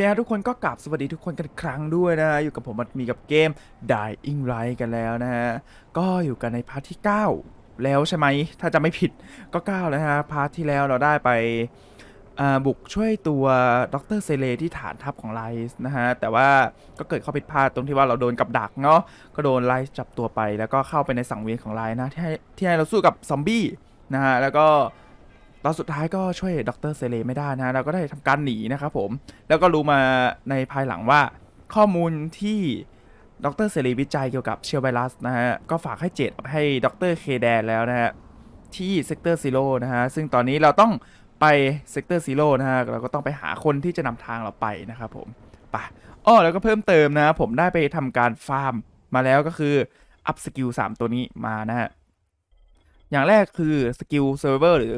เคฮะทุกคนก็กลับสวัสดีทุกคนกันครั้งด้วยนะฮะอยู่กับผมมันมีกับเกม Dying Light กันแล้วนะฮะ ก็อยู่กันในพาร์ทที่ 9 แล้วใช่ไหม ถ้าจะไม่ผิดก็ 9 แล้วนะฮะ พาร์ทที่แล้วเราได้ไปบุกช่วยตัวดรเซเลที่ฐานทัพของไลส์นะฮะ แต่ว่าก็เกิดข้อผิดพลาดตรงที่ว่าเราโดนกับดักเนาะก็โดนไลส์จับตัวไปแล้วก็เข้าไปในสังเวียนของไลส์นะที่ให้ที่ให้เราสู้กับซอมบี้นะฮะแล้วก็ ตอนสุดท้ายก็ช่วยดรเซเลไม่ได้นะเราก็ได้ทำการหนีนะครับผม แล้วก็รู้มาในภายหลังว่าข้อมูลที่ดรเซเลวิจัยเกี่ยวกับเชื้อไวรัสนะฮะ ก็ฝากให้เจดให้ดรเคแดนแล้วนะฮะ ที่เซกเตอร์ซีโร่นะฮะ ซึ่งตอนนี้เราต้องไปเซกเตอร์ซีโร่นะฮะ เราก็ต้องไปหาคนที่จะนำทางเราไปนะครับผมไปอ้อแล้วก็เพิ่มเติมนะ ผมได้ไปทำการฟาร์มมาแล้วก็คืออัพสกิล3ตัวนี้มานะฮะ อย่างแรกคือสกิลเซิร์ฟเวอร์หรือ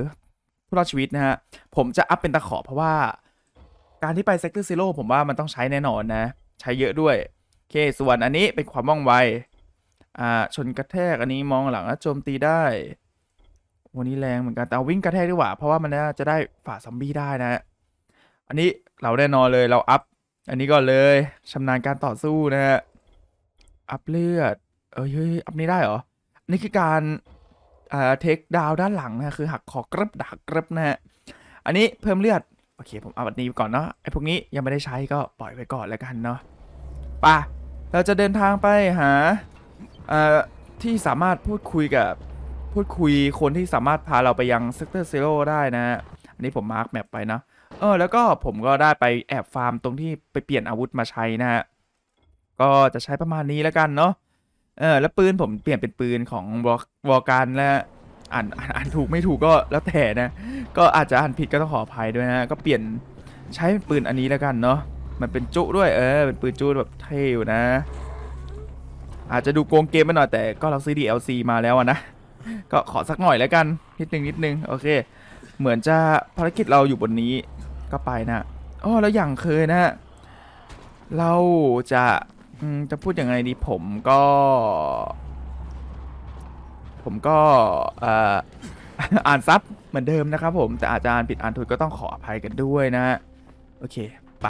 ผู้รอดชีวิตนะฮะ ผมจะอัพเป็นตะขอเพราะว่า การที่ไปเซกเตอร์ซีโร่ผมว่ามันต้องใช้แน่นอนนะ ใช้เยอะด้วย โอเค ส่วนอันนี้เป็นความว่องไว อ่า ชนกระแทกอันนี้มองหลังแล้วโจมตีได้ วันนี้แรงเหมือนกัน แต่วิ่งกระแทกดีกว่า เพราะว่ามันน่าจะได้ฝ่าซอมบี้ได้นะ อันนี้เราแน่นอนเลยเราอัพ อันนี้ก่อนเลยชำนาญการต่อสู้นะฮะ อัพเลือด เอ้ยเฮ้ยอัพนี้ได้เหรออันนี้คือการ เอ่าเทคดาวด้านหลังนะคือหักคอกรับดักกรับนะฮะอันนี้เพิ่มเลือด โอเค ผมเอาแบบนี้ก่อนเนาะไอ้พวกนี้ยังไม่ได้ใช้ก็ปล่อยไปก่อนแล้วกันเนาะป่ะเราจะเดินทางไปหาเอ่าที่สามารถพูดคุยกับพูดคุยคนที่สามารถพาเราไปยังเซกเตอร์ซีโร่ได้นะฮะอันนี้ผมมาร์กแมปไปนะเออแล้วก็ผมก็ได้ไปแอบฟาร์มตรงที่ไปเปลี่ยนอาวุธมาใช้นะฮะก็จะใช้ประมาณนี้แล้วกันเนาะเออแล้วปืนผมเปลี่ยนเป็นปืนของวอวอการและ อ่านอ่านอ่านถูกไม่ถูกก็แล้วแต่นะ ก็อาจจะอ่านผิดก็ต้องขออภัยด้วยนะ ก็เปลี่ยนใช้ปืนอันนี้แล้วกันเนาะ มันเป็นจุด้วยเออ เป็นปืนจุแบบเท่อยู่นะ อาจจะดูโกงเกมไปหน่อยแต่ก็เราซื้อ DLC มาแล้วนะ ก็ขอสักหน่อยแล้วกันนิดนึงนิดนึงโอเค เหมือนจะภารกิจเราอยู่บนนี้ก็ไปนะอ๋อแล้วอย่างเคยนะ เราจะจะพูดยังไงดีผมก็ ผมก็อ่านซับเหมือนเดิมนะครับผมแต่อาจจะอ่านผิดอ่านถูกก็ต้องขออภัยกันด้วยนะโอเคไป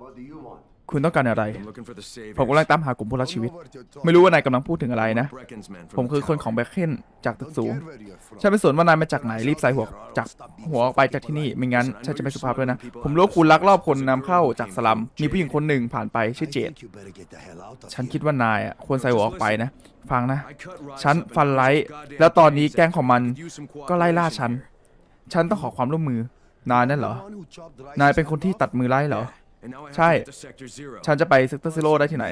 What do you want? คุณต้องการอะไร I'm looking for the ผมกำลัง saviors. ตามหากลุ่มผู้รอดชีวิต Don't know what you're talking ไม่รู้ว่านายกำลังพูดถึงอะไรนะ Brecken's men from ผม the คือคน tower. ของแบคเคนจากตึก Don't สูง care where you're from. ฉันเป็นสวนว่านายมาจากไหนรีบใส่หัวจากหัวออกไปจากที่นี่ไม่งั้นฉันจะไม่สุภาพด้วยนะ ผมรู้ว่าคุณลักลอบคนนำเข้าจากสลัม มีผู้หญิงคนหนึ่งผ่านไปชื่อ I เจด think you better get the hell out of ฉัน here. คิดว่านายอะควรใส่หัวออกไปนะ ฟังนะ I cut Rise ฉัน up and ฟันไลท์ goddamn แล้วตอนนี้ things แก๊งของมัน that could use some ก็ไล่ล่าฉัน cooperation ฉันต้องขอความร่วมมือนายนั่นเหรอ The one who chopped Rice's นายเป็นคน head ที่ off? ตัดมือไล่เหรอ here. And now I have ใช่ to get to Sector Zero. ฉันจะไปเซกเตอร์ซิโร่ได้ที่ไหน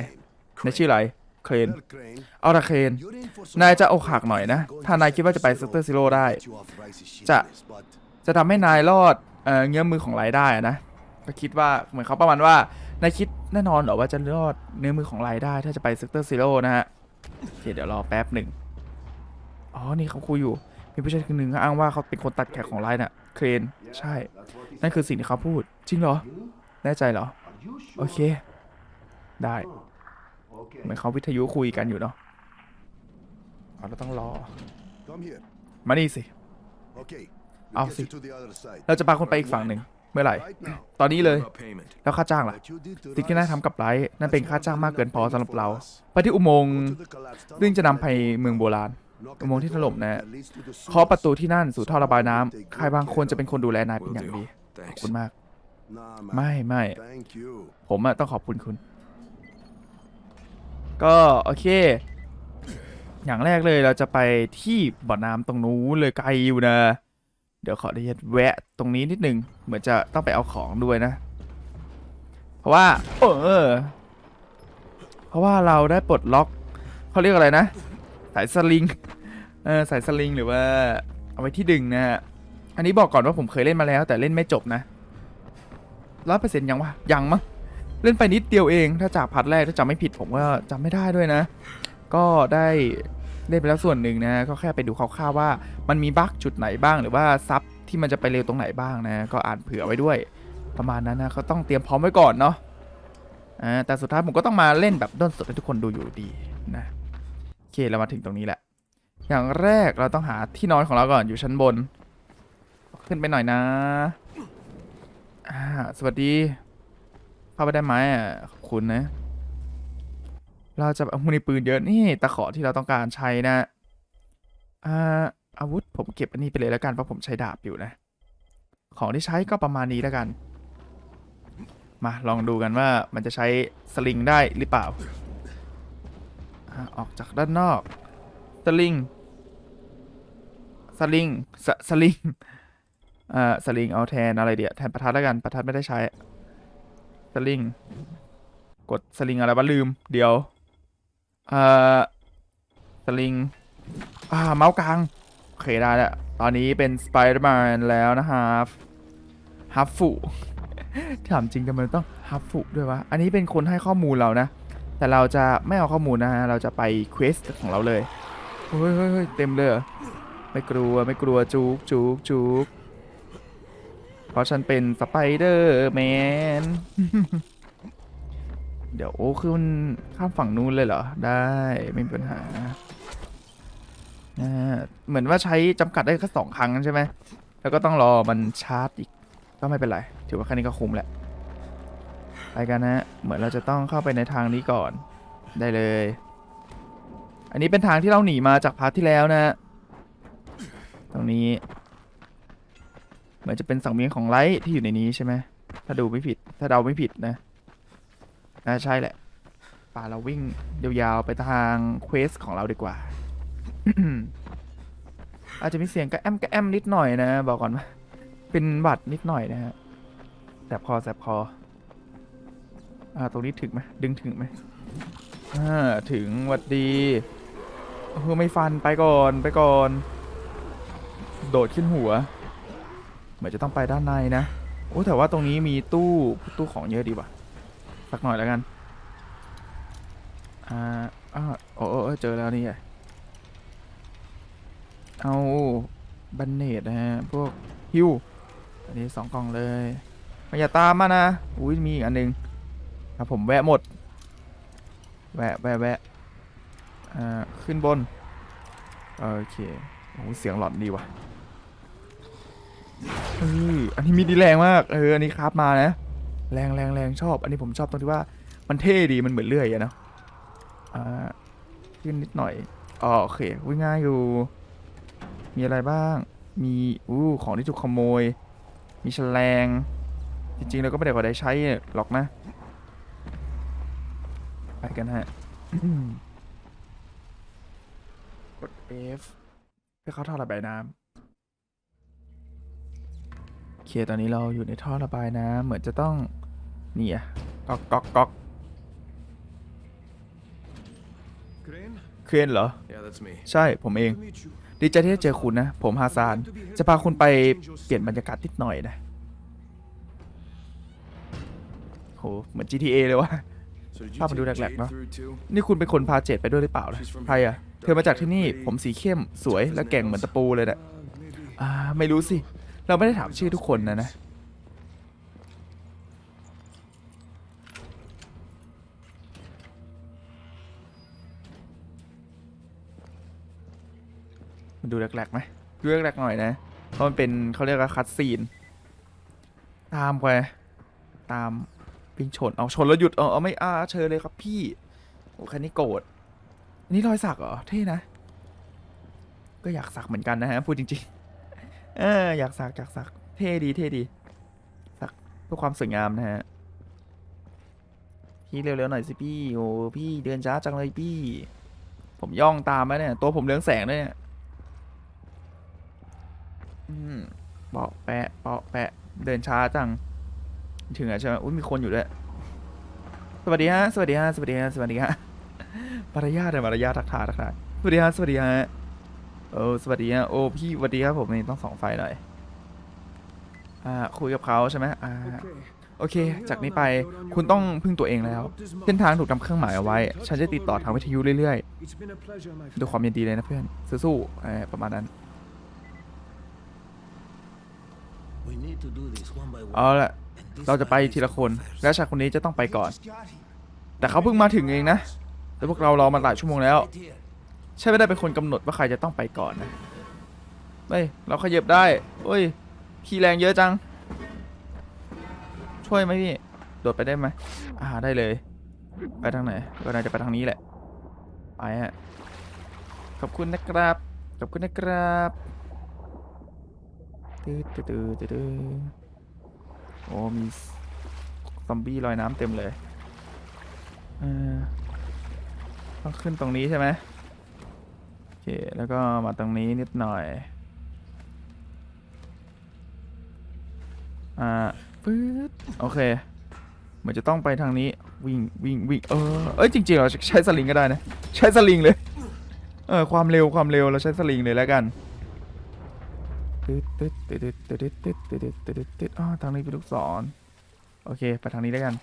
ในชื่ออะไร เครน Well, Crane, เอาละเคน you're in for some นายจะ trouble อกหักหน่อยนะ going ถ้านายคิดว่าจะไป to เซกเตอร์ซิโร่ Zero ได้ to get you off Rice's shit จะ list, but จะทำให้นายรอดเอ่อเงื้อมือของไลได้อะนะ ก็คิดว่า เหมือนเขาประมาณว่า นายคิดแน่นอนเหรอว่าจะรอดเนื้อมือของไลได้ ถ้าจะไปเซกเตอร์ซิโร่นะฮะโอเคเดี๋ยวรอแป๊บหนึ่ง อ๋อ นี่เขาคุยอยู่ มีผู้ชายคนหนึ่งเขาอ้างว่าเขาเป็นคนตัดแขกของไลน่ะ เครน ใช่ นั่นคือสิ่งที่เขาพูด จริงเหรอ แน่ใจเหรอ are you sure? โอเค ได้ Okay, เหมือนเขาวิทยุคุยกันอยู่เนาะอ๋อเราต้องรอ come here. มานี่สิ Okay. I'll We'll get see. you to the other side. เราจะพาคนไปอีกฝั่งหนึ่ง เมื่อไหร่ Right now. ตอนนี้เลย What about payment? แล้วค่าจ้างล่ะ What you did to สิ่งที่นาย Rice, ทำกับไลท์นั่นเป็นค่าจ้างมากเกินพอสำหรับเรา for us. ไปที่อุโมงค์ Go to the collapsed tunnel ซึ่งจะนำไป and เมืองโบราณ knock อุโมงค์ at ที่ the ถ door ล่มนะ that leads to the เคาะ sewers. ประตูที่นั่นสู่ท่อระบายน้ำใครบางคนจะเป็นคนดูแลนายเป็น Will อย่าง do. ดี ขอบ Thanks. คุณมาก Nah, man. ไม่ไม่ผมอะต้องขอบคุณคุณ ก็โอเค อย่างแรกเลยเราจะไปที่บ่อน้ำตรงนู้นเลยไกลอยู่นะ เดี๋ยวขออนุญาตแวะตรงนี้นิดนึง เหมือนจะต้องไปเอาของด้วยนะ เพราะว่า เออ เพราะว่าเราได้ปลดล็อกเขาเรียกอะไรนะ สายสลิง เออสายสลิงหรือว่า เอาไว้ที่ดึงนะฮะ อันนี้บอกก่อนว่าผมเคยเล่นมาแล้ว แต่เล่นไม่จบนะ ร้อยเปอร์เซ็นต์ยังวะยังมั้งเล่นไปนิดเดียวเอง ถ้าจากพาร์ทแรกถ้าจำไม่ผิดผมก็จำไม่ได้ด้วยนะ ก็ได้เล่นไปแล้วส่วนหนึ่งนะ ก็แค่ไปดูคร่าวๆว่ามันมีบั๊กจุดไหนบ้าง หรือว่าซับที่มันจะไปเร็วตรงไหนบ้างนะ ก็อ่านเผื่อไว้ด้วย ประมาณนั้นนะก็ต้องเตรียมพร้อมไว้ก่อนเนาะอ่าแต่สุดท้ายผมก็ต้องมาเล่นแบบด้นสดให้ทุกคนดูอยู่ดีนะโอเคเรามาถึงตรงนี้แหละ อย่างแรกเราต้องหาที่นอนของเราก่อนอยู่ชั้นบน ขึ้นไปหน่อยนะ อ่าสวัสดีเข้าไปได้ไหมอะขอบคุณนะ เราจะเอามีปืนเยอะนี่ตะขอที่เราต้องการใช้นะอ่าอาวุธผมเก็บอันนี้ไปเลยแล้วกันเพราะผมใช้ดาบอยู่นะ ของที่ใช้ก็ประมาณนี้แล้วกัน มาลองดูกันว่ามันจะใช้สลิงได้หรือเปล่าอาออกจากด้านนอก สลิง สลิงสสลิง อ่าสลิงเอาแทนอะไรเดี๋ยวแทนประทัดแล้วกันประทัดไม่ได้ใช้สลิงกดสลิงอะไรวะลืม เดี๋ยวเอ่าสลิงอ่าเมาส์กลางโอเคได้แล้วตอนนี้เป็นสไปเดอร์แมนแล้วนะครับฮับฟูถามจริงทำไมต้องฮับฟูด้วยวะ อันนี้เป็นคนให้ข้อมูลเรานะ แต่เราจะไม่เอาข้อมูลนะฮะ เราจะไปเควสของเราเลย เฮ้ยเฮ้ยเฮ้ยเต็มเลย ไม่กลัวไม่กลัวจุกจุกจุก ราะฉันเป็นสไปเดอร์แมน เดี๋ยวโอ้คือมันข้ามฝั่งนู้นเลยเหรอ ได้ไม่มีปัญหาอ่าเหมือนว่าใช้จำกัดได้แค่สองครั้งใช่ไหม แล้วก็ต้องรอมันชาร์จอีก ก็ไม่เป็นไร ถือว่าแค่นี้ก็คุ้มแหละ ไปกันนะ เหมือนเราจะต้องเข้าไปในทางนี้ก่อน ได้เลย อันนี้เป็นทางที่เราหนีมาจากพาร์ทที่แล้วนะ ตรงนี้ เหมือนจะเป็นสังเวียนของไลท์ที่อยู่ในนี้ใช่ไหมถ้าดูไม่ผิด ถ้าเดาไม่ผิดนะน่าใช่แหละป่าเราวิ่งยาวๆไปทางเควสของเราดีกว่า อาจจะมีเสียงกระแอมกระแอมนิดหน่อยนะ บอกก่อนว่าเป็นหวัดนิดหน่อยนะฮะแสบคอแสบคอ อ่า ตรงนี้ถึงไหมดึงถึงไหมอ่า ถึงหวัดดีเออไม่ฟันไปก่อนไปก่อน โดดขึ้นหัว เหมือนจะต้องไปด้านในนะโอ้แต่ว่าตรงนี้มีตู้ตู้ของเยอะดีว่ะสักหน่อยแล้วกันอ่าอ่าโอ้โอ้เจอแล้วนี่ไงเอาบันเนตนะฮะพวกฮิวอันนี้สองกล่องเลยมาอย่าตามมานะอุ้ยมีอีกอันหนึงครับผมแวะหมด แวะแวะแวะอ่าขึ้นบนโอเคโอ้เสียงหลอนดีว่ะ เอออันนี้มีดีแรงมาก เออ อันนี้ครับมานะ แรงแรงแรงชอบ อันนี้ผมชอบตรงที่ว่ามันเท่ดี มันเหมือนเลื่อยอะเนาะ อ่า ขึ้นนิดหน่อย อ๋อโอเควิ่งง่ายอยู่ มีอะไรบ้าง มีอู้ของที่ถูกขโมย มีแฉลง จริงๆเราก็ไม่ได้ขอได้ใช้หรอกนะ ไปกันฮะ กด F เพื่อเขาท่อระบายน้ำ เค ตอนนี้เราอยู่ในท่อระบายน้ำเหมือนจะต้อง นี่อะก๊อกก๊อกก๊อก Crane? เครนเหรอ Yeah, that's me. ใช่ผมเอง to meet you. ดีใจที่ได้เจอคุณนะ ผมฮาซาน จะพาคุณไปเปลี่ยนบรรยากาศนิดหน่อยนะโหเหมือน GTA เลยว่ะ So did you ภาพมันดู take แหลก Jade ๆเนอะ through too? นี่คุณเป็นคนพาเจดไปด้วยหรือเปล่านะใครอะเธอมาจากที่นี่ผมสีเข้มสวยและแก่งเหมือนตะปูเลยนะ Uh, maybe. อ่าไม่รู้สิ เราไม่ได้ถามชื่อทุกคนนะนะ มันดูแหลกๆไหมดูแหลกๆหน่อยนะ เพราะมันเป็นเขาเรียกว่าคัดซีน ตามไปตามวิ่งชน เอาชนแล้วหยุด เอาเอาไม่อาเชิญเลยครับพี่ โอ้แค่นี้โกรธอันนี้รอยสักเหรอ เท่นะ ก็อยากสักเหมือนกันนะฮะ พูดจริง ๆ เอออยากสักอยากสักเท่ดีเท่ดี สักเพื่อความสวยงามนะฮะ พี่เร็วๆหน่อยสิพี่โอ้พี่เดินช้าจังเลยพี่ ผมย่องตามมาเนี่ย ตัวผมเรืองแสงด้วยเนี่ยอืมเปาะแปะเปาะแปะ เดินช้าจัง ถึงอะใช่ไหมอุ้ยมีคนอยู่ด้วยสวัสดีฮะสวัสดีฮะสวัสดีฮะสวัสดีฮะมารยาทเลยมารยาททักทายทักทายสวัสดีฮะสวัสดีฮะ โอ้สวัสดีฮะโอ้พี่สวัสดีครับผมนี่ต้องสองไฟหน่อยอ่าคุยกับเขาใช่ไหมอ่าโอเค จากนี้ไปคุณต้องพึ่งตัวเองแล้ว เส้นทางถูกทำเครื่องหมายเอาไว้ ฉันจะติดต่อทางวิทยุเรื่อยๆด้วยความยินดีเลยนะเพื่อนสู้ๆเออประมาณนั้นเอาละเราจะไปทีละคน และชายคนนี้จะต้องไปก่อน แต่เขาเพิ่งมาถึงเองนะ แต่พวกเรารอมาหลายชั่วโมงแล้ว ใช่ไม่ได้เป็นคนกำหนดว่าใครจะต้องไปก่อนนะเฮ้ยเราขยับได้เฮ้ยขี่แรงเยอะจัง ช่วยไหมพี่ โดดไปได้ไหมอ่าได้เลย ไปทางไหนก็น่าจะไปทางนี้แหละไปฮะขอบคุณนะครับ ขอบคุณนะครับตื้อตื้อตื้อตืออโอ้มีซอมบี้ลอยน้ำเต็มเลยเออต้องขึ้นตรงนี้ใช่ไหม เค แล้วก็มาตรงนี้นิดหน่อย อ่าปื๊ดโอเค เหมือนจะต้องไปทางนี้ วิ่งวิ่งวิ่งเออเอ้ยจริงๆเราใช้สลิงก็ได้นะ ใช้สลิงเลย เออความเร็วความเร็วเราใช้สลิงเลยแล้วกันตึ๊ดตึ๊ดตึ๊ดตึ๊ดตึ๊ดตึ๊ดตึ๊ดตึ๊ดติดอ๋อทางนี้เป็นลูกศร โอเค ไปทางนี้แล้วกัน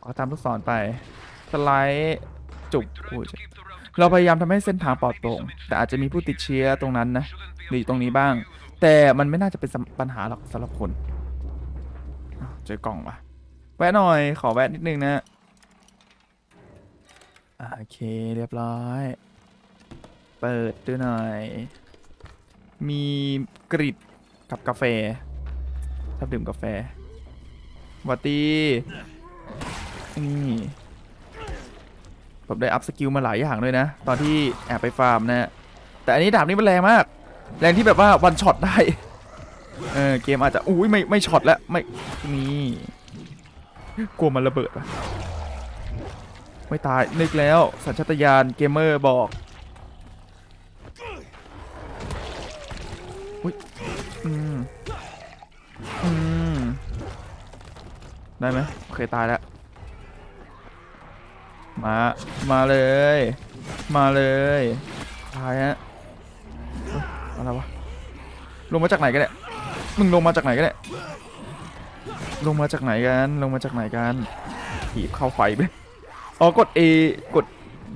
เอาตามลูกศรไป สไลด์จุกโอ้ย เราพยายามทำให้เส้นทางปลอดโปร่ง แต่อาจจะมีผู้ติดเชื้อตรงนั้นนะหรือตรงนี้บ้าง แต่มันไม่น่าจะเป็นปัญหาหรอกสำหรับคนเจอกล่องว่ะ แวะหน่อย ขอแวะนิดนึงนะโอเคเรียบร้อย เปิดดูหน่อย มีกริดกับกาแฟชอบดื่มกาแฟวัดดีนี่ ผมได้อัพสกิลมาหลายอย่างด้วยนะ ตอนที่แอบไปฟาร์มนะแต่อันนี้ดาบนี้มันแรงมาก แรงที่แบบว่าวันช็อตได้ เออเกมอาจจะอุ้ยไม่ไม่ช็อตแล้วไม่นี่กลัวมันระเบิดปะไม่ตายนึกแล้วสัญชาตญาณเกมเมอร์บอกอุ้ยอืมอืมได้ไหมโอเคตายแล้ว มา มาเลย มาเลยตายฮะอะไรวะ ลงมาจากไหนกันเนี่ย มึงลงมาจากไหนกันเนี่ย ลงมาจากไหนกัน ลงมาจากไหนกันถีบเข้าไฟไป อ๋อ กด A กด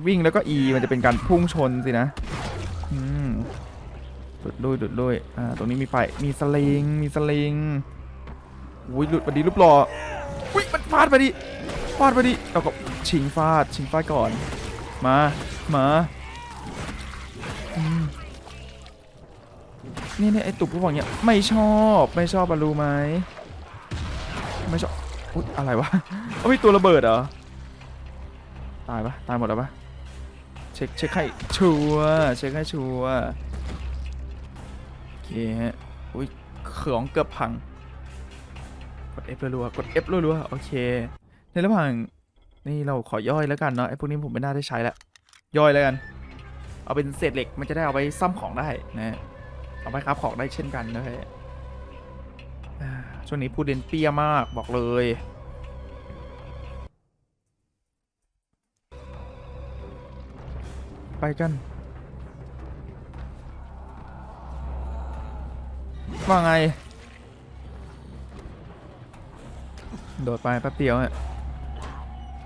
วิ่งแล้วก็ E มันจะเป็นการพุ่งชนสินะ อืมดุดด้วยดุดด้วยอ่า ตรงนี้มีไฟ มีสลิง มีสลิงอุ้ยหลุดพอดีรูปหล่ออุ้ยมันฟาดไปดิฟาดไปดิเราก็ ชิงฟาด ชิงฟาดก่อน มา มาอืมนี่เนี่ยไอตุ่มผู้บอกเนี่ยไม่ชอบไม่ชอบอะรู้ไหมไม่ชอบอุ๊ยอะไรวะเอามีตัวระเบิดเหรอตายปะตายหมดแล้วปะเช็คเช็คให้ชัวเช็คให้ชัวโอเคฮะอุ้ยของเกือบพังกด F รัวๆกด F รัวๆโอเค ในระหว่าง นี่เราขอย่อยแล้วกันเนาะไอ้พวกนี้ผมไม่น่าได้ใช้ละย่อยแล้วกัน เอาเป็นเศษเหล็กมันจะได้เอาไปซ่อมของได้นะเอาไปครับของได้เช่นกันนะฮะช่วงนี้พูดเดนเปียมากบอกเลยไปกันว่าไง โดดไปแป๊บเดียวฮะ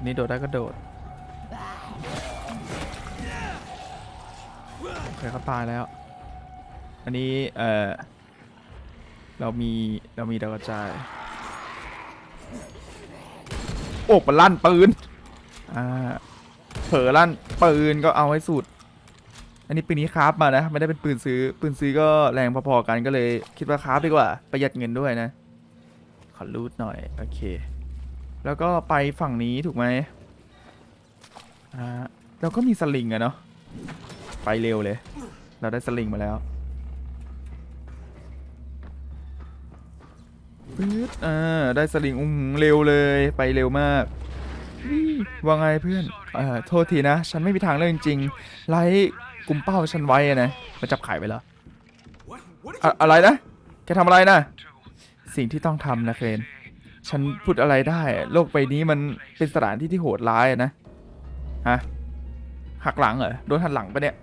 นี่โดดได้ก็โดดโอเคเขาตายแล้ว อันนี้ เออเรามี เรามีดาวกระจาย โอ้มันลั่นปืน อ่า เผลอลั่นปืนก็เอาให้สุด อันนี้ปืนนี้คราฟมานะ ไม่ได้เป็นปืนซื้อ ปืนซื้อก็แรงพอๆกันก็เลย คิดว่าคราฟดีกว่า ประหยัดเงินด้วยนะ ขอรูดหน่อย โอเค แล้วก็ไปฝั่งนี้ถูกไหมอ่าเราก็มีสลิงอะเนาะไปเร็วเลย เราได้สลิงมาแล้วปื๊ดอ่าได้สลิงอุ้มเร็วเลยไปเร็วมากว่าไงเพื่อนเอ่อโทษทีนะ ฉันไม่มีทางเลือกจริงๆไล่กลุ่มเป้าฉันไว้อะนะมาจับไข่ไปแล้วอะอะไรนะแกทำอะไรนะ สิ่งที่ต้องทำนะเคน ฉันพูดอะไรได้ โลกใบนี้มันเป็นสถานที่ที่โหดร้ายนะ ฮะ หักหลังเหรอ โดนหักหลังปะเนี่ย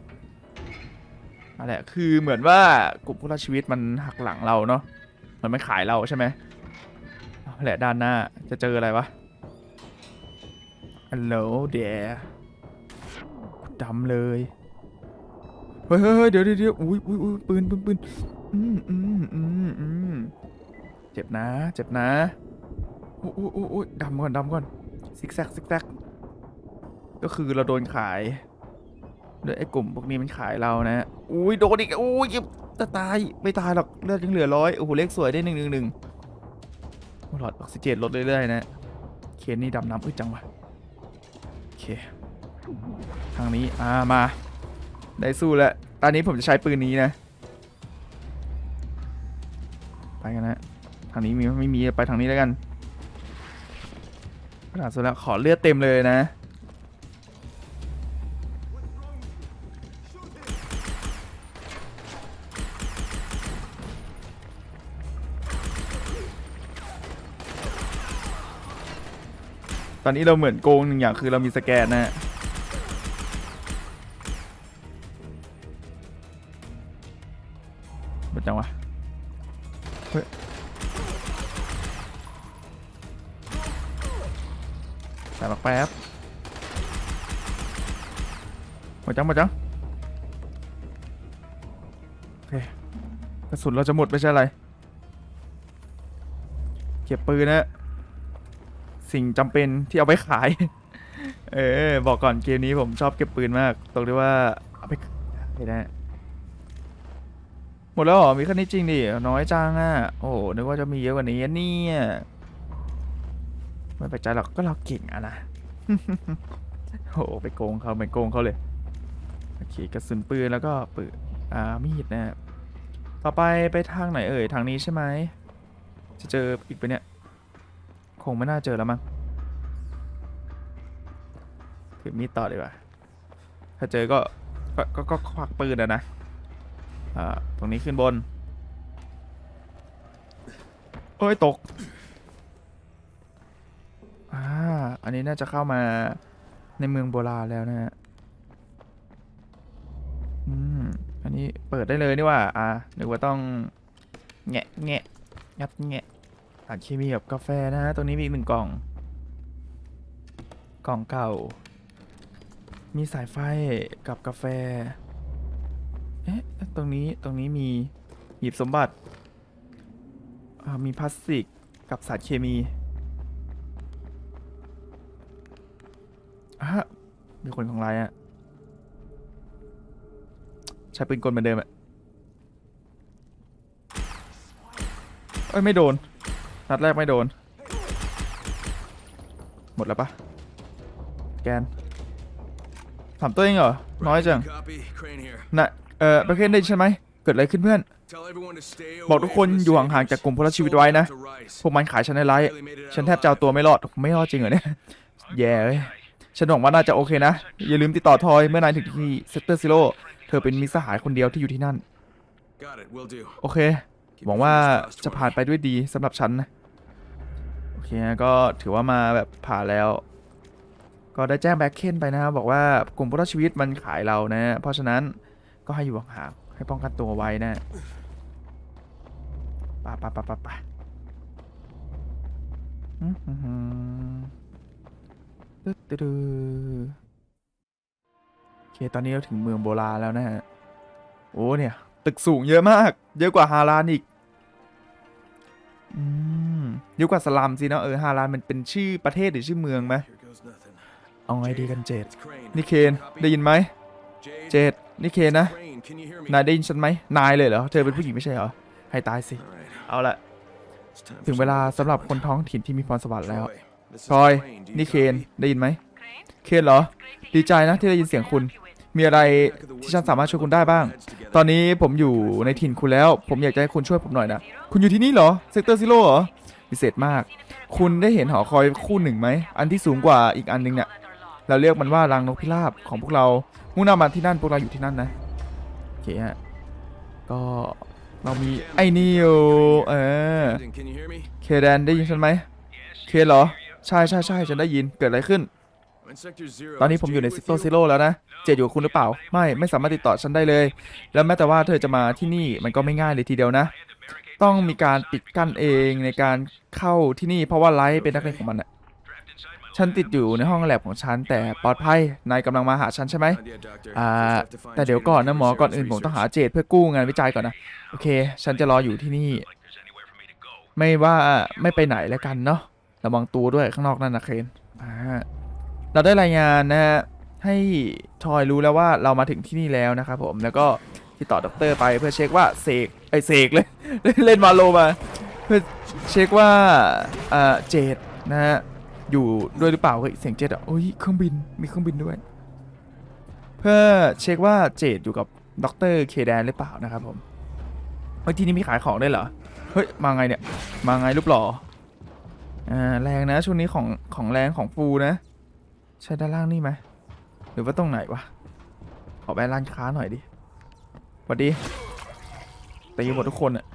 นั่นแหละคือเหมือนว่ากลุ่มผู้รอดชีวิตมันหักหลังเราเนาะ มันไม่ขายเราใช่ไหมเอาแหละด้านหน้าจะเจออะไรวะ ฮัลโหลเดียดำเลยเฮ้ยเฮ้ยเฮ้ยเดี๋ยวเดี๋ยวอุ้ยอุ้ยอุ้ยปืนปืนปืนอืมอืมอืมอืมเจ็บนะ เจ็บนะ อุ้ยอุ้ยอุ้ยดำก่อนดำก่อนซิกแซกซิกแซกก็คือเราโดนขายด้วยไอ้กลุ่มพวกนี้มันขายเรานะ อุ้ยโดนอีกอุ้ยจะตายไม่ตายหรอกเลือดยังเหลือร้อยโอ้โหเลขสวยได้หนึ่งหนึ่งหนึ่งหลอดออกซิเจนลดเรื่อยๆนะเคนนี่ดำน้ำอึดจังวะโอเค ทางนี้อ่ามา ได้สู้แล้วตอนนี้ผมจะใช้ปืนนี้นะ ไปกันนะ ทางนี้มีไม่มีไปทางนี้แล้วกัน ขนาดสุดแล้วขอเลือดเต็มเลยนะ ตอนนี้เราเหมือนโกงหนึ่งอย่างคือเรามีสแกนนะ หมดจังโอเคกระสุนเราจะหมดไม่ใช่อะไร เก็บปืนนะ สิ่งจำเป็นที่เอาไปขาย เออ บอกก่อนเกมนี้ผมชอบเก็บปืนมาก ตรงที่ว่าเอาไปขายได้หมดแล้วเหรอ มีแค่นี้จริงดิ น้อยจังอะ โอ้โห นึกว่าจะมีเยอะกว่านี้เนี่ยไม่ไปลกใจหรอกก็เราเก่งอะนะ โอ้โหไปโกงเขาไปโกงเขาเลย โอเคกระสุนปืนแล้วก็ปืนอ่ามีดนะต่อไปไปทางไหนเอ่ยทางนี้ใช่ไหมจะเจออีกไปะเนี่ยคงไม่น่าเจอแล้วมั้งถือมีดต่อดีกว่าถ้าเจอก็ก็ก็ก็ควักปืนอะนะอ่าตรงนี้ขึ้นบนโอ้ยตกอ่าอันนี้น่าจะเข้ามาในเมืองโบราณแล้วนะฮะ อืม อันนี้เปิดได้เลยนี่ว่า อ่านึกว่าต้อง แงะแงะงัดแงะสารเคมีกับกาแฟนะฮะ ตรงนี้มีหนึ่งกล่อง กล่องเก่า มีสายไฟกับกาแฟ เอ๊ะ ตรงนี้ ตรงนี้มีหยิบสมบัติ อ่า มีพลาสติกกับสารเคมีอะมีคนของไรอะ ใช้ปืนกลเหมือนเดิมอะเอ้ยไม่โดน นัดแรกไม่โดน หมดแล้วปะแกนถามตัวเองเหรอ น้อยจัง Copy. Crane here. น่ะ เออประเคนได้ใช่ไหม เกิดอะไรขึ้นเพื่อน Tell everyone to stay บอก away ทุกคน from the อยู่ห่างๆ saviors. จากกลุ่มพลชีวิตไว้นะ Sold out to Rice. พวกมันขายฉันในไลฟ์ Barely made it out ฉันแทบจะเอาตัวไม่รอด ไม่รอดจริงเหรอเนี่ย แย่เลยฉันหวังว่าน่าจะโอเคนะ อย่าลืมติดต่อทอยเมื่อนายถึงที่เซกเตอร์ซิโร่ เธอเป็นมิตรสหายคนเดียวที่อยู่ที่นั่น Got it. Will do. โอเค หวังว่าจะผ่านไปด้วยดีสำหรับฉันนะ โอเคก็ถือว่ามาแบบผ่านแล้ว ก็ได้แจ้งแบ็คเคนไปนะครับบอกว่ากลุ่มผู้รอดชีวิตมันขายเรานะ เพราะฉะนั้นก็ให้อยู่ห่างๆให้ป้องกันตัวไว้นะไปะปะปะปะปะอืมอืมอืม ตอเคตอนนี้เราถึงเมืองโบราณแล้วนะฮะ โอ้เนี่ย ตึกสูงเยอะมาก เยอะกว่าฮารานอีก อืม เยอะกว่าสลัมสิเนาะเออฮารานมันเป็นชื่อประเทศหรือชื่อเมืองไหมเอาไงดีกันเจดนี่เคนได้ยินไหม เจดนี่เคนนะ นายได้ยินฉันไหม นายเลยเหรอ เธอเป็นผู้หญิงไม่ใช่เหรอ ให้ตายสิ เอาละ ถึงเวลาสำหรับคนท้องถิ่นที่มีพรสวรรค์แล้ว Troy, this is พลอย นี่เคน ได้ยินไหม เคนเหรอ ดีใจนะที่ได้ยินเสียงคุณ มีอะไรที่ฉันสามารถช่วยคุณได้บ้าง ตอนนี้ผมอยู่ในถิ่นคุณแล้ว ผมอยากจะให้คุณช่วยผมหน่อยนะ คุณอยู่ที่นี่เหรอ เซกเตอร์ซิโร่เหรอพิเศษมาก คุณได้เห็นหอคอยคู่หนึ่งไหม อันที่สูงกว่าอีกอันหนึงเนี่ย เราเรียกมันว่ารังนกพิราบของพวกเรา มุ่งหน้ามาที่นั่นพวกเราอยู่ที่นั่นนะ โอเคฮะ ก็เรามีไอ้นี่อยู่เออ เคแดนได้ยินฉันไหม เคเหรอ ใช่ใช่ใช่ฉันได้ยิน เกิดอะไรขึ้น ตอนนี้ Is ผมอยู่ใน Jade ซิ with โต you? ซิโร่แล้วนะ เจดอยู่กับคุณหรือเปล่า ไม่ไม่สามารถติดต่อฉันได้เลย แล้วแม้แต่ว่าเธอจะมาที่นี่มันก็ไม่ง่ายเลยทีเดียวนะ ต้องมีการปิดกั้นเองในการเข้าที่นี่เพราะว่าไลท์เป็นนักเรียนของมันอะฉันติดอยู่ในห้องแลบของฉันแต่ปลอดภัย นายกำลังมาหาฉันใช่ไหม Not yet, Doctor. อ่า Just have to find แต่เดี๋ยว Jade ก่อนนะ for หมอ ก่อน Sarah's อื่นผมต้องหา research. เจดเพื่อกู้งานวิจัยก่อนนะ โอเค ฉันจะรออยู่ที่นี่ ไม่ว่าไม่ไปไหนแล้วกันเนาะ ระวังตัวด้วยข้างนอกนั่นนะเคนอ่า เราได้รายงานนะฮะให้ทอยรู้แล้วว่าเรามาถึงที่นี่แล้วนะครับผมแล้วก็ติดต่อด็อกเตอร์ไปเพื่อเช็คว่าเสกไอเสกเลยเล่นมาโลมาเพื่อเช็คว่าอ่าเจดนะฮะอยู่ด้วยหรือเปล่าเฮ้ยเสียงเจดอะโอ้ยเครื่องบินมีเครื่องบินด้วย เพื่อเช็คว่าเจดอยู่กับด็อกเตอร์เคแดนหรือเปล่านะครับผมเฮ้ยที่นี่มีขายของได้เหรอเฮ้ยมาไงเนี่ยมาไงรูปหล่ออ่าแรงนะช่วงนี้ของของแรงของฟูนะ ใช่ด้านล่างนี่ไหมหรือว่าตรงไหนวะ ขอไปร้านค้าหน่อยดิสวัสดีตีหมดทุกคนอะ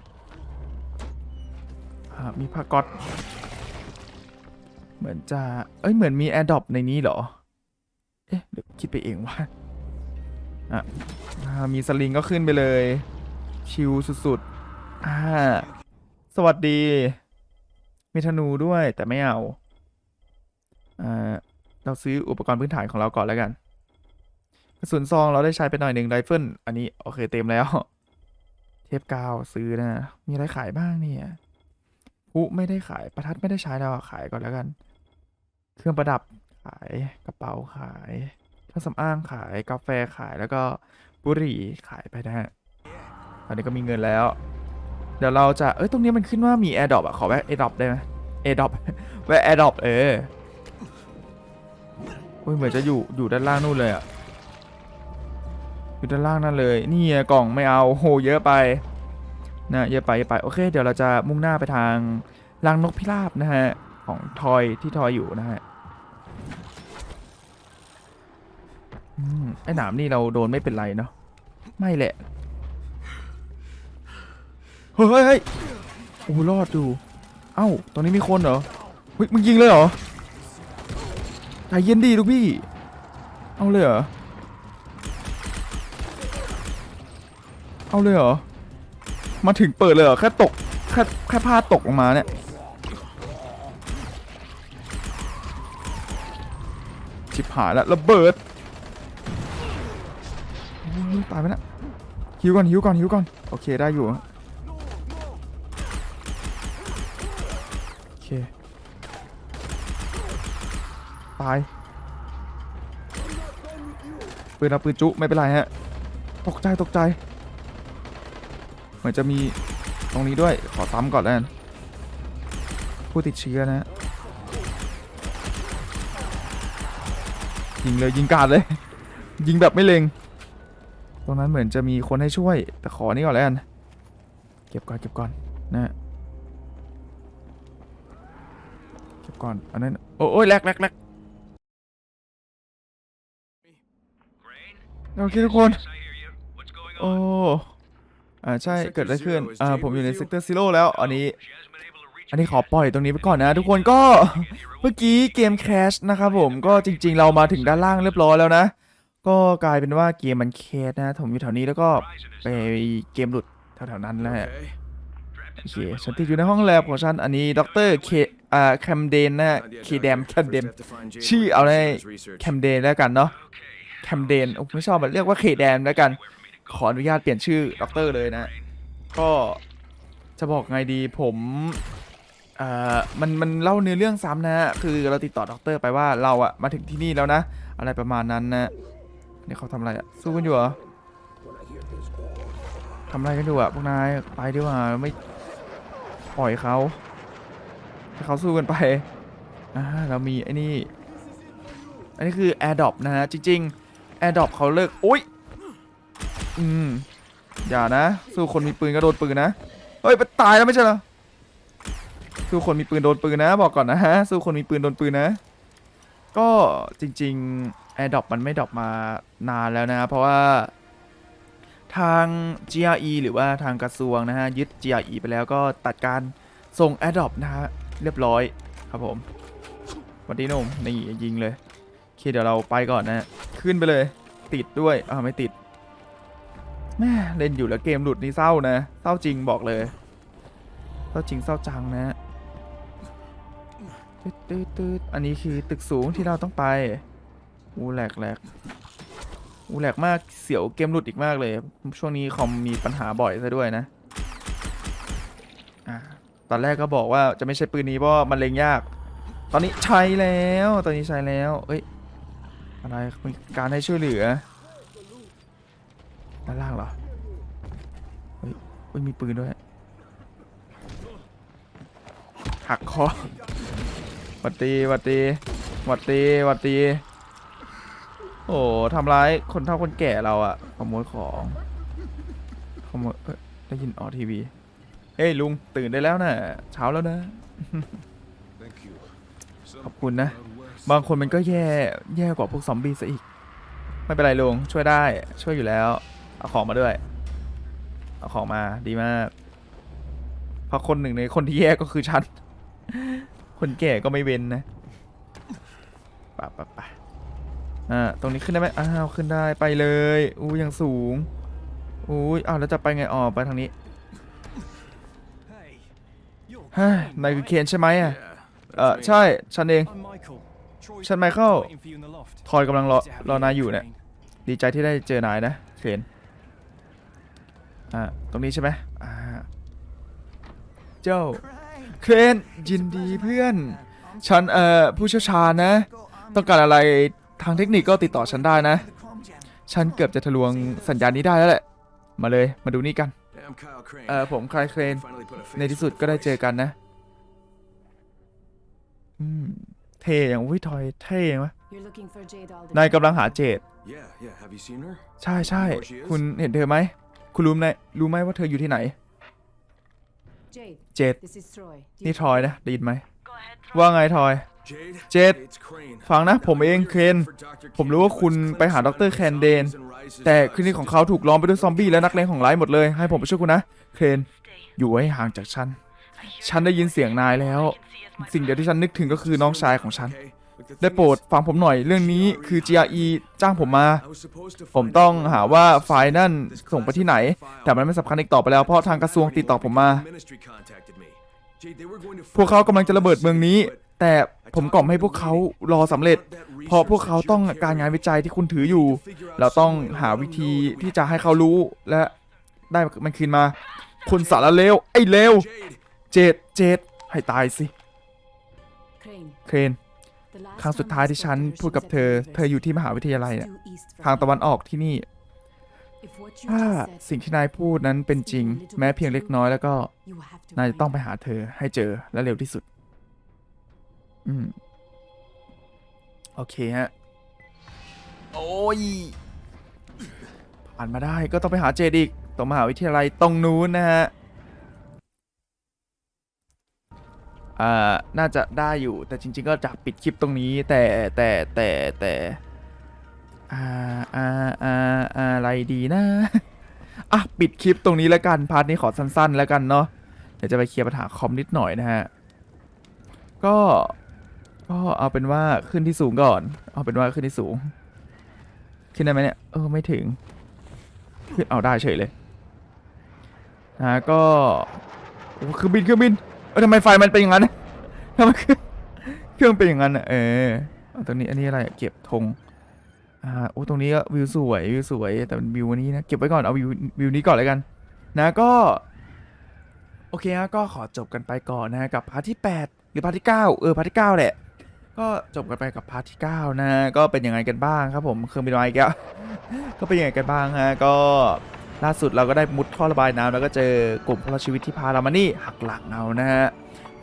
อ่ามีผ้าก๊อตเหมือนจะ เอ้ย เหมือนมีแอร์ดอปในนี้เหรอ เอ๊ะ เดี๋ยวคิดไปเองว่าอะอ่ามีสลิงก็ขึ้นไปเลย ชิลสุดๆ อ่า สวัสดี มีธนูด้วยแต่ไม่เอา อ่า เราซื้ออุปกรณ์พื้นฐานของเราก่อนแล้วกันกระสุนซองเราได้ใช้ไปหน่อยหนึ่งไรเฟิลอันนี้โอเคเต็มแล้ว เทปกาวซื้อนะ มีอะไรขายบ้างเนี่ยผู้ไม่ได้ขายประทัดไม่ได้ใช้แล้วขายก่อนแล้วกัน เครื่องประดับขายกระเป๋าขายเครื่องสำอางขายกาแฟขายแล้วก็บุหรี่ขายไปนะฮะตอนนี้ก็มีเงินแล้ว เดี๋ยวเราจะเอ้ยตรงนี้มันขึ้นว่ามี AirDrop อะขอแวะ AirDrop ได้ไหม AirDrop แวะ AirDrop เออ อ้ยเหมือนจะอยู่อยู่ด้านล่างนู่นเลยอะอยู่ด้านล่างนั่นเลยนี่กล่องไม่เอาโหเยอะไปนะเยอะไปเยอะไปโอเค เดี๋ยวเราจะมุ่งหน้าไปทางรังนกพิราบนะฮะของทอยที่ทอยอยู่นะฮะไอ้หนามนี่เราโดนไม่เป็นไรเนาะไม่แหละเฮ้ยเฮ้ยโอ้รอดดูเอ้าตรงนี้มีคนเหรอเฮ้ยมึงยิงเลยเหรอ เย็นดีลูกพี่ เอาเลยเหรอ เอาเลยเหรอ มาถึงเปิดเลยเหรอ แค่ตก แค่แค่พลาดตกลงมาเนี่ย ชิบหายแล้วระเบิดตายไปแล้วหิวก่อนหิวก่อนหิวก่อน โอเคได้อยู่ โอเค ตายปืนเอาปืนจุไม่เป็นไรฮะตกใจตกใจ เหมือนจะมีตรงนี้ด้วยขอซ้ำก่อนแล้วกันผู้ติดเชื้อนะฮะยิงเลยยิงกาดเลย ยิงแบบไม่เล็งตรงนั้นเหมือนจะมีคนให้ช่วย แต่ขอนี่ก่อนแล้วกัน เก็บก่อนเก็บก่อนนะฮะเก็บก่อน อันนั้น โอ้โอ้ยแลกแลกแลก โอเคทุกคน โอ้ อ่าใช่เกิดอะไรขึ้น อ่าผมอยู่ในเซกเตอร์ซิโร่แล้ว อันนี้ อันนี้ขอปล่อยตรงนี้ไปก่อนนะ ทุกคนก็เมื่อกี้เกมแคชนะครับผมก็จริง ๆ เรามาถึงด้านล่างเรียบร้อยแล้วนะ ก็กลายเป็นว่าเกมมันแคสนะผมอยู่แถวนี้แล้วก็ไปเกมหลุดแถวๆนั้นแหละ Okay. โอเคฉันติดอยู่ในห้องแลบของฉัน อันนี้ดรเคอ่าแคมเดนนะ Not yet, เค not แดม yet. แคมเดม First have to find Jade ชื่อ where เอาใน he does research. แคมเดนแล้วกันเนาะ แคมเดนโอ้ไม่ชอบมันเรียกว่าเคแดมแล้วกัน ขออนุญาตเปลี่ยนชื่อด็อกเตอร์เลยนะ ก็จะบอกไงดีผมเอ่อมันมันเล่าเนื้อเรื่องซ้ำนะฮะคือเราติดต่อด็อกเตอร์ไปว่าเราอะมาถึงที่นี่แล้วนะ อะไรประมาณนั้นนะนี่เขาทำอะไรอะสู้กันอยู่เหรอทำอะไรกันอยู่อะพวกนายไปดีกว่าไม่ปล่อยเขาให้เขาสู้กันไปอ่าเรามีไอ้นี่อันนี้คือ AirDrop นะฮะ จริง ๆ AirDrop เขาเลิกอุ้ยอืมอย่านะ สู้คนมีปืนก็โดนปืนนะ เฮ้ยไปตายแล้วไม่ใช่เหรอ สู้คนมีปืนโดนปืนนะ บอกก่อนนะฮะ สู้คนมีปืนโดนปืนนะ ก็จริงๆ AirDrop มันไม่ดรอปมานานแล้วนะ เพราะว่าทาง GRE หรือว่าทางกระทรวงนะฮะ ยึด GRE ไปแล้วก็ตัดการส่ง AirDrop นะฮะ เรียบร้อยครับผมวัสดีนุ่มนี่ยิงเลย เคเดี๋ยวเราไปก่อนนะ ขึ้นไปเลย ติดด้วยอ่าไม่ติดแม่เล่นอยู่แล้วเกมหลุดนี่เศร้านะ เศร้าจริงบอกเลย เศร้าจริงเศร้าจังนะตืดตืดอันนี้คือตึกสูงที่เราต้องไป อูแหลกแหลกอูแหลกมากเสียวเกมหลุดอีกมากเลย ช่วงนี้คอมมีปัญหาบ่อยซะด้วยนะอ่าตอนแรกก็บอกว่าจะไม่ใช่ปืนนี้เพราะมันเล็งยาก ตอนนี้ใช้แล้ว ตอนนี้ใช้แล้ว เอ้ย อะไรมีการให้ช่วยเหลือด้านล่างเหรอ เฮ้ยเฮ้ยมีปืนด้วย หักคอวัดดีหวัดดีหวัดดีหวัดดีโอ้ทำร้ายคนเฒ่าคนแก่เราอะขโมยของขโมยได้ยินออทีวี เฮ้ยลุงตื่นได้แล้วนะเช้าแล้วนะ ขอบคุณนะ บางคนมันก็แย่แย่กว่าพวกซอมบี้ซะอีก ไม่เป็นไรลุงช่วยได้ช่วยอยู่แล้ว เอาของมาด้วย เอาของมาดีมากเพราะคนหนึ่งในคนที่แย่ก็คือฉัน คนแก่ก็ไม่เว้นนะปะปะปะอ่าตรงนี้ขึ้นได้ไหมอ้าวขึ้นได้ไปเลยอู้ยังสูงอู้ยอ้าวแล้วจะไปไงอ๋อไปทางนี้ Hey, you're เฮ้ย Crane, นายคือ right? เคนใช่ไหมอะ Yeah. เออ that's me. ใช่ ฉันเอง I'm Michael. Troy's ฉันไมเคิลทอยกำลังรอรอนายอยู่เนี่ย ดีใจที่ได้เจอนายนะเคนอ่าตรงนี้ใช่ไหมอ่าเจ้าเคนยินดีเพื่อน ฉันเอ่อผู้เชี่ยวชาญนะ ต้องการอะไรทางเทคนิคก็ติดต่อฉันได้นะ ฉันเกือบจะทะลวงสัญญาณนี้ได้แล้วแหละ มาเลยมาดูนี่กัน เอ่อผมคลายเครน ในที่สุดก็ได้เจอกันนะ อืม เท่อย่างวิทอยเท่ยังวะ You're looking for Jade Alden. นายกำลังหาเจด Yeah, yeah. Have you seen her? ใช่ใช่ Where she is? คุณเห็นเธอไหม คุณรู้ไหมรู้ไหมว่าเธออยู่ที่ไหน Jade, เจด this is Troy. Do นี่ you ทอยนะได้ยินไหม ว่าไงทอย Jade. Jade. It's Crane. ฟังนะ ผม Now, I เอง know เคน you're here for Dr. ผมรู้ว่า King, คุณ but ไปหาด Clem's ร surrounded แคน by เดน zombies and Rice's แต่ thugs. คลินิกของเขาถูกล้อมไปด้วยซอมบี้และนักเลงของร้ายหมดเลย ให้ผมไปช่วยคุณนะ เคน อยู่ให้ห่างจากฉัน ฉันได้ยินเสียงนายแล้ว สิ่งเดียวที่ฉันนึกถึงก็คือน้องชายของฉัน Okay? Look, the ได้ thing โปรด is, ฟังผมหน่อยเรื่องนี้คือ GRE จ้างผมมา I was supposed to ผม find ต้อง out หา where ว่า Rice's ไฟล์นั่น this ส่งไปที่ไหน classified แต่มันไม่สำคัญอีกต่อไปแล้วเพราะทางกระทรวงติดต่อผมมา The ministry contacted me. Jade, they were going to พวกเขากำลังจะระเบิดเมืองนี้ แต่ผมกล่อมให้พวกเขารอสำเร็จ เพราะพวกเขาต้องการงานวิจัยที่คุณถืออยู่ เราต้องหาวิธีที่จะให้เขารู้และได้มันคืนมา คนสารเลวไอ้เลว Jade, เจดเจดให้ตายสิ Crane, เคน the last ครั้งสุดท้ายที่ฉัน time I spoke to her, พูดกับ she was เธอ at the เธออยู่ที่มหาวิทยาลัย university, เนี่ย due east from ทางตะวัน here. ออกที่นี่ If what you ถ้า just said, สิ่งที่นายพูดนั้นเป็นจริง แม้เพียงเล็กน้อยแล้วก็ you have to นายจะ find ต้องไป her. หาเธอให้เจอและเร็วที่สุด อืม โอเคฮะ โอ้ย ผ่านมาได้ก็ต้องไปหาเจดอีกตรงมหาวิทยาลัยตรงนู้นนะฮะ อ่าน่าจะได้อยู่ แต่จริง ๆ ก็จะปิดคลิปตรงนี้ แต่แต่แต่แต่อ่าอ่าอ่าอะไรดีนะอะปิดคลิปตรงนี้แล้วกันพาร์ทนี้ขอสั้น ๆ แล้วกันเนาะเดี๋ยวจะไปเคลียร์ปัญหาคอมนิดหน่อยนะฮะก็ก็เอาเป็นว่าขึ้นที่สูงก่อน เอาเป็นว่าขึ้นที่สูง ขึ้นได้ไหมเนี่ยเออไม่ถึง ขึ้นเอาได้เฉยเลยนะก็คือบินคือบิน ออทำไมไฟมันเป็นอย่างนั้นทำไมเครื่องเป็นอย่างนั้นเออตรงนี้อันนี้อะไรเก็บธงอ่าโอ้ตรงนี้ก็วิวสวยวิวสวยแต่วิวอันนี้นะเก็บไว้ก่อนเอาวิววิวนี้ก่อนเลยกัน นะก็ โอเคฮะก็ขอจบกันไปก่อนนะกับพาร์ทที่ 8 หรือพาร์ทที่ 9 เออพาร์ทที่ 9 แหละ ก็จบกันไปกับพาร์ทที่ 9 นะฮะก็เป็นยังไงกันบ้างครับผมเครื่องบินไม้แก้ก็เป็นยังไงกันบ้างฮะก็ ล่าสุดเราก็ได้มุดท่อระบายน้ำแล้วก็เจอกลุ่มพลชีวิตที่พาเรามานี่หักหลังเอานะฮะ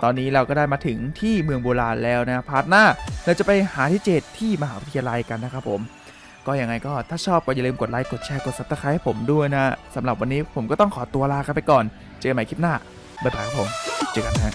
ตอนนี้เราก็ได้มาถึงที่เมืองโบราณแล้วนะพาร์ทหน้าเราจะไปหาที่เจดที่มหาวิทยาลัยกันนะครับผม ก็ยังไงก็ถ้าชอบก็อย่าลืมกดไลค์กดแชร์กดซับสไครต์ให้ผมด้วยนะสำหรับวันนี้ผมก็ต้องขอตัวลากันไปก่อน เจอกันใหม่คลิปหน้าบ๊ายบายครับผมเจอกันฮะ